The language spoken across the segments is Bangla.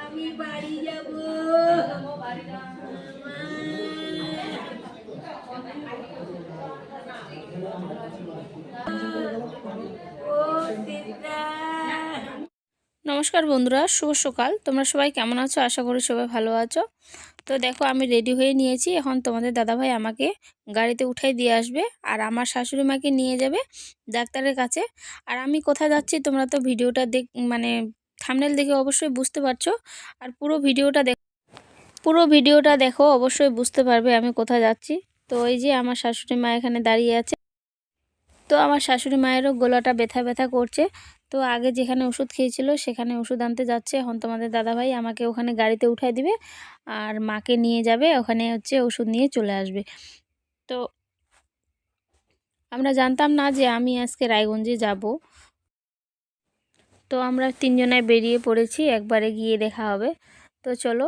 আমি বাড়ি যাব। নমস্কার বন্ধুরা, শুভ সকাল। তোমরা সবাই কেমন আছো? আশা করি সবাই ভালো আছো। তো দেখো আমি রেডি হয়ে নিয়েছি। এখন তোমাদের দাদাভাই আমাকে গাড়িতে উঠাই দিয়ে আসবে আর আমার শাশুড়ি মাকে নিয়ে যাবে ডাক্তারের কাছে। আর আমি কোথায় যাচ্ছি তোমরা তো ভিডিওটা দেখ মানে থামনেল দেখে অবশ্যই বুঝতে পারছ। আর পুরো ভিডিওটা দেখ, পুরো ভিডিওটা দেখো অবশ্যই বুঝতে পারবে আমি কোথায় যাচ্ছি। তো এই যে আমার শাশুড়ি মা এখানে দাঁড়িয়ে আছে। তো আমার শাশুড়ি মায়েরও গলাটা ব্যথা ব্যথা করছে। তো আগে যেখানে ওষুধ খেয়েছিল সেখানে ওষুধ আনতে যাচ্ছে। এখন তোমাদের দাদাভাই আমাকে ওখানে গাড়িতে উঠাই দিবে আর মাকে নিয়ে যাবে। ওখানে হচ্ছে ওষুধ নিয়ে চলে আসবে। তো আমরা জানতাম না যে আমি আজকে রায়গঞ্জে যাব। তো আমরা তিনজনায় বেরিয়ে পড়েছি। একবারে গিয়ে দেখা হবে। তো চলো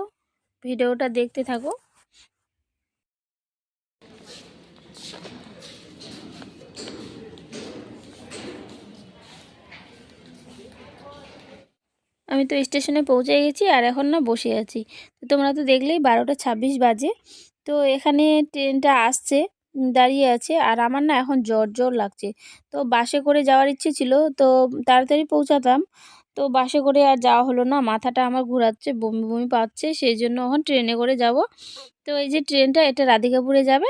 ভিডিওটা দেখতে থাকো। আমি তো স্টেশনে পৌঁছে গেছি আর এখন না বসে আছি। তো তোমরা তো দেখলেই বারোটা ছাব্বিশ বাজে। তো এখানে ট্রেনটা আসছে, দাঁড়িয়ে আছে আর আমার না এখন জ্বর জ্বর লাগছে। তো বাসে করে যাওয়ার ইচ্ছে ছিল, তো তাড়াতাড়ি পৌঁছাতাম। তো বাসে করে আর যাওয়া হলো না, মাথাটা আমার ঘোরাচ্ছে, বমি বমি পাচ্ছে, সেই জন্য এখন ট্রেনে করে যাব। তো এই যে ট্রেনটা, এটা রাধিকাপুরে যাবে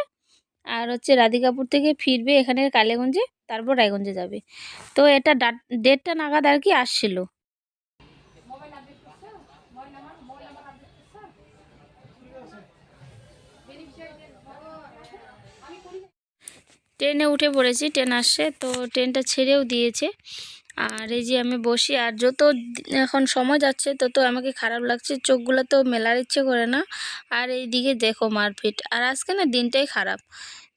আর হচ্ছে রাধিকাপুর থেকে ফিরবে এখানে কালীগঞ্জে, তারপর রায়গঞ্জে যাবে। তো এটা ডা- দেড়টা নাগাদ আর কি আসছিল। ট্রেনে উঠে পড়েছি, ট্রেন আসছে, তো ট্রেনটা ছেড়েও দিয়েছে। আর এই যে আমি বসি, আর যত এখন সময় যাচ্ছে, তত আমাকে খারাপ লাগছে, চোখগুলো তো মেলার ইচ্ছে করে না। আর এই দিকে দেখো মারপিট, আর আজকে না দিনটাই খারাপ।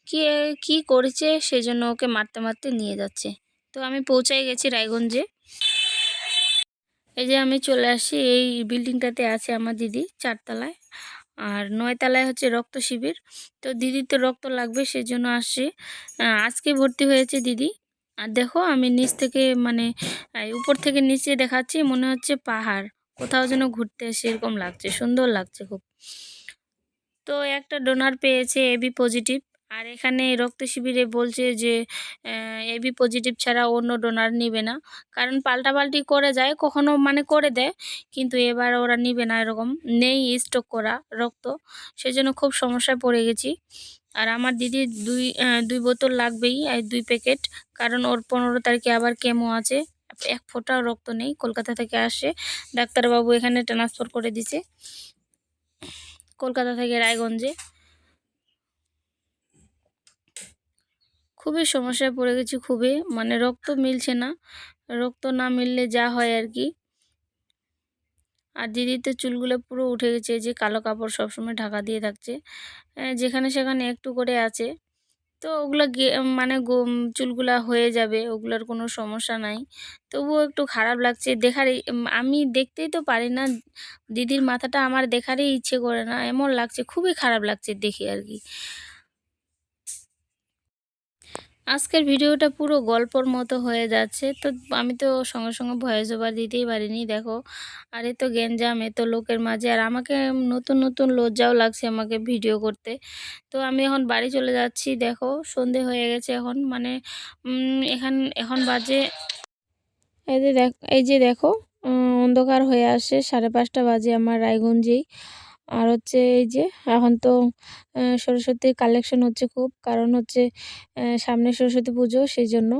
কি কি করেছে, সেজন্য ওকে মারতে মারতে নিয়ে যাচ্ছে। তো আমি পৌঁছাই গেছি রায়গঞ্জে। এই যে আমি চলে আসি, এই বিল্ডিংটাতে আছে আমার দিদি, চারতলায়। আর নয়তলায় হচ্ছে রক্ত শিবির। তো দিদি তো রক্ত লাগবে সেজন্য আসছি। আহ, আজকে ভর্তি হয়েছে দিদি। আর দেখো আমি নিচ থেকে মানে উপর থেকে নিচে দেখাচ্ছি মনে হচ্ছে পাহাড়। কোথাও যেন ঘুরতে সেরকম লাগছে সুন্দর লাগছে খুব। তো একটা ডোনার পেয়েছে এবি পজিটিভ আর এখানে রক্ত শিবিরে বলছে যে এবি পজিটিভ ছাড়া অন্য ডোনার নিবে না। কারণ পাল্টাপাল্টি করে যায়, কখনো মানে করে দেয়, কিন্তু এবার ওরা নিবে না এরকম। নেই স্টক করা রক্ত, সেজন্য খুব সমস্যায় পড়ে গেছি। আর আমার দিদির দুই দুই বোতল লাগবেই দুই প্যাকেট কারণ ওর পনেরো তারিখে আবার কেমো আছে। এক ফোঁটাও রক্ত নেই, কলকাতা থেকে আসে। ডাক্তারবাবু এখানে ট্রান্সফার করে দিছে। কলকাতা থেকে রায়গঞ্জে। খুবই সমস্যায় পড়ে গেছি খুবই। মানে রক্ত মিলছে না। রক্ত না মিললে যা হয় আর কি। আর দিদির তো চুলগুলো পুরো উঠে গেছে যে কালো কাপড় সবসময় ঢাকা দিয়ে থাকছে। যেখানে সেখানে একটু করে আছে। তো ওগুলো মানে চুলগুলা হয়ে যাবে, ওগুলোর কোনো সমস্যা নাই। তবুও একটু খারাপ লাগছে। দেখার আমি দেখতেই তো পারি না। দিদির মাথাটা আমার দেখারই ইচ্ছে করে না। এমন লাগছে, খুবই খারাপ লাগছে দেখে আর কি। আজকের ভিডিওটা পুরো গল্পর মতো হয়ে যাচ্ছে। তো আমি তো সঙ্গে সঙ্গে ভয়েস ওভার দিতেই পারিনি, দেখো। আর এ তো গেঞ্জাম এ তো লোকের মাঝে। আর আমাকে নতুন নতুন লজ্জাও লাগছে আমাকে ভিডিও করতে। তো আমি এখন বাড়ি চলে যাচ্ছি, দেখো। সন্ধে হয়ে গেছে এখন মানে এখান, এখন বাজে। এই যে দেখ, এই যে দেখো অন্ধকার হয়ে আসে সাড়ে পাঁচটা বাজে আমার রায়গঞ্জেই। আর হচ্ছে এই যে এখন তো সরস্বতীর কালেকশন হচ্ছে খুব, কারণ হচ্ছে সামনে সরস্বতী পুজো সেই জন্য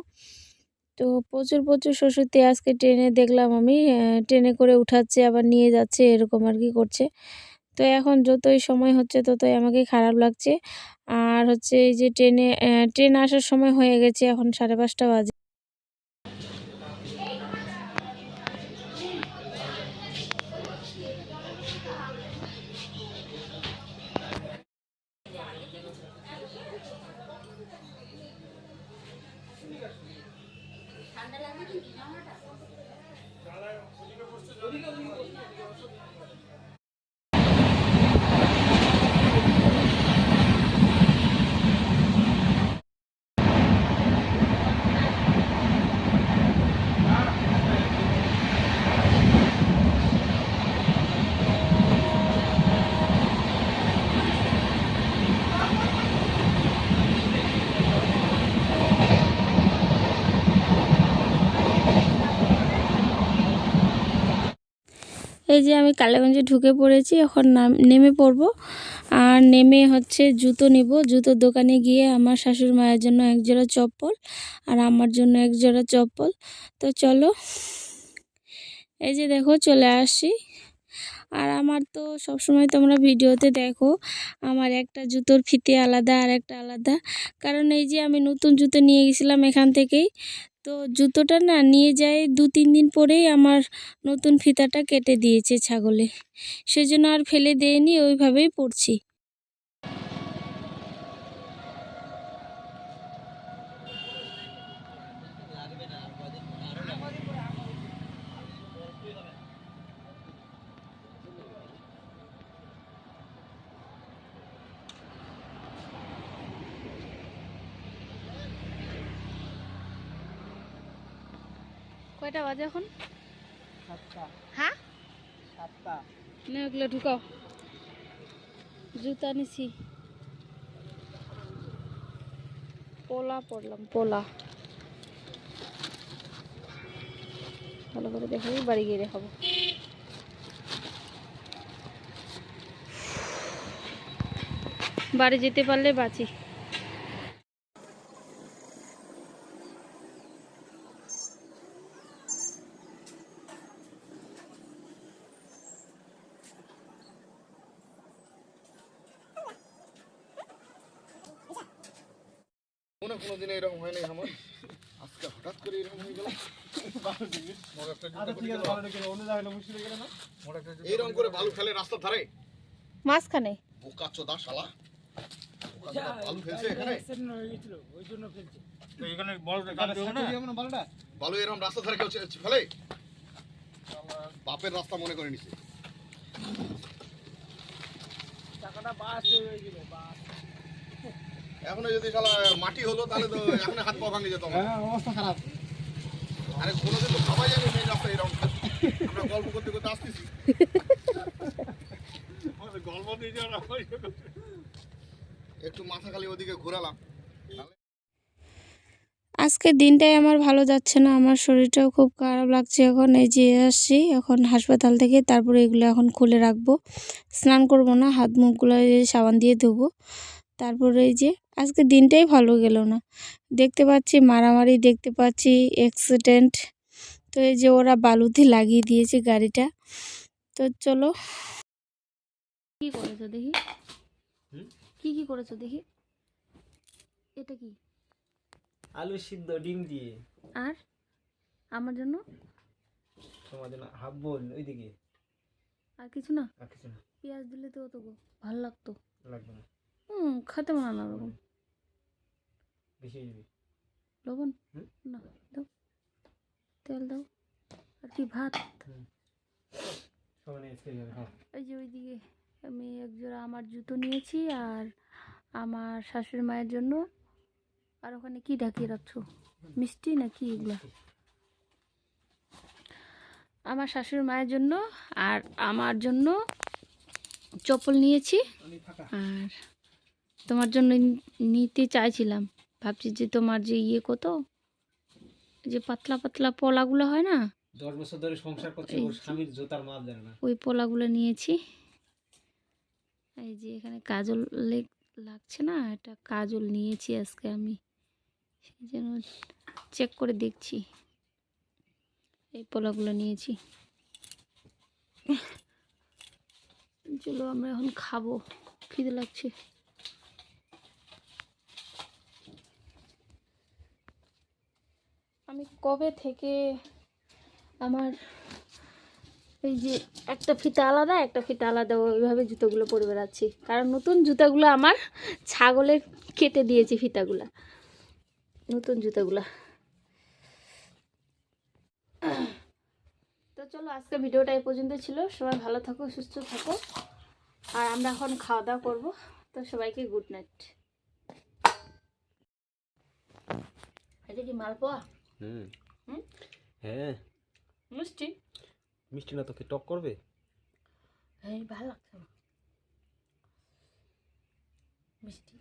তো প্রচুর প্রচুর সরস্বতী আজকে ট্রেনে দেখলাম আমি ট্রেনে করে উঠাচ্ছে, আবার নিয়ে যাচ্ছে, এরকম আর কি করছে। তো এখন যতই সময় হচ্ছে, ততই আমাকে খারাপ লাগছে। আর হচ্ছে এই যে ট্রেনে ট্রেন আসার সময় হয়ে গেছে এখন সাড়ে পাঁচটা বাজে। এই যে আমি কালীগঞ্জে ঢুকে পড়েছি, এখন নাম, নেমে পড়ব। আর নেমে হচ্ছে জুতো নিব। জুতোর দোকানে গিয়ে আমার শাশুড়ি মায়ের জন্য এক জোড়া চপ্পল আর আমার জন্য এক জোড়া চপ্পল। তো চলো, এই যে দেখো চলে আসি আর আমার তো সবসময় তোমরা ভিডিওতে দেখো, আমার একটা জুতোর ফিতে আলাদা আর একটা আলাদা। কারণ এই যে আমি নতুন জুতো নিয়ে গেছিলাম এখান থেকেই তো জুতোটা না নিয়ে যায় দু, তিন দিন পরেই আমার নতুন ফিতাটা কেটে দিয়েছে ছাগলে। সেজন্য আর ফেলে দেয়নি ওইভাবেই পড়ছি কয়টা বাজে এখন? হ্যাঁ? নে ওগুলো ঢুকাও। জুতা নিছি। পোলা পড়লাম পোলা। ভালো করে দেখাবো বাড়ি গিয়ে দেখাবো। বাড়ি যেতে পারলে বাঁচি। কোনোদিন এরকম হয় নাই আমার আজকে হঠাৎ করে এরকম হয়ে গেল। এইরকম করে বালু ফেলে রাস্তার ধারে। মাঝখানে। বোকা চোদা শালা। ফেলছে এখানে। বালু এরকম রাস্তার ধারে কেউ চে- ফেলে? বাপের রাস্তা মনে করে নিছে। এখন যদি শালা মাটি হলো তাহলে তো এখন হাত পা ভাঙে যেত আমার। অবস্থা খারাপ। আরে কোনোদিন তো ভাবাই যাবে রাস্তায় এরকম আমরা গল্প করতে করতে আসতেছি। একটু মাথা খালি ওদিকে ঘোরালাম। আজকের দিনটাই আমার ভালো যাচ্ছে না আমার শরীরটাও খুব খারাপ লাগছে এখন এই যে আসছি এখন হাসপাতাল থেকে তারপরে এগুলো এখন খুলে রাখব। স্নান করব না হাত মুখগুলো এই সাবান দিয়ে ধোবো। তারপরে এই যে আজকে দিনটাই ভালো গেল না। দেখতে পাচ্ছি মারামারি দেখতে পাচ্ছি অ্যাক্সিডেন্ট তো এই যে ওরা বালুতে লাগিয়ে দিয়েছে গাড়িটা। তো চলো। কি করেছ দেখি? কি কি করেছ দেখি? এটা কি? আলু সিদ্ধ ডিম দিয়ে। আর? আমার জন্য? তোমার জন্য হাফ বোল ওইদিকে। আর কিছু না? আর কিছু না। পেঁয়াজ দিলে তো তো ভালো লাগতো। লাগবে না। মনে না ওরকম বেশি লবণ? না দাও। তেল দাও। আর কি ভাত? হ্যাঁ। এই যে ওইদিকে আমি একজোড়া আমার জুতো নিয়েছি আর আমার শাশুড়ি মায়ের জন্য। আর ওখানে কি ঢাকিয়ে রাখছো? মিষ্টি না কি এগুলো আমার শাশুড়ি মায়ের জন্য আর আমার জন্য চপ্পল নিয়েছি। আর তোমার জন্য নিতে চাইছিলাম। ভাবছি যে তোমার যে ইয়ে কত? যে পাতলা পাতলা পলাগুলো হয় না? দশ বছর ধরে সংসার করছে ওর স্বামীর জোতার মাপ জানে না। ওই পলাগুলো নিয়েছি। এই যে এখানে কাজল লেগ- লাগছে না এটা কাজল নিয়েছি আজকে আমি। সেই জন্য চেক করে দেখছি। এই পলাগুলো নিয়েছি। চলো আমরা এখন খাব খিদে লাগছে আমি কবে থেকে আমার এই যে একটা ফিতা আলাদা, একটা ফিতা আলাদা, ওইভাবে জুতোগুলো পরে বেড়াচ্ছি। কারণ নতুন জুতাগুলো আমার ছাগলের কেটে দিয়েছে ফিতাগুলা। নতুন জুতাগুলা। তো চলো, আজকে ভিডিওটা এই পর্যন্ত ছিল। সবাই ভালো থাকো, সুস্থ থাকো। আর আমরা এখন খাওয়া দাওয়া করব। তো সবাইকে গুড নাইট। এটা কি মালপোয়া? হুম। হুম? হ্যাঁ। মিষ্টি? মিষ্টি না তোকে টক করবে? হ্যাঁ ভালো লাগছে মিষ্টি?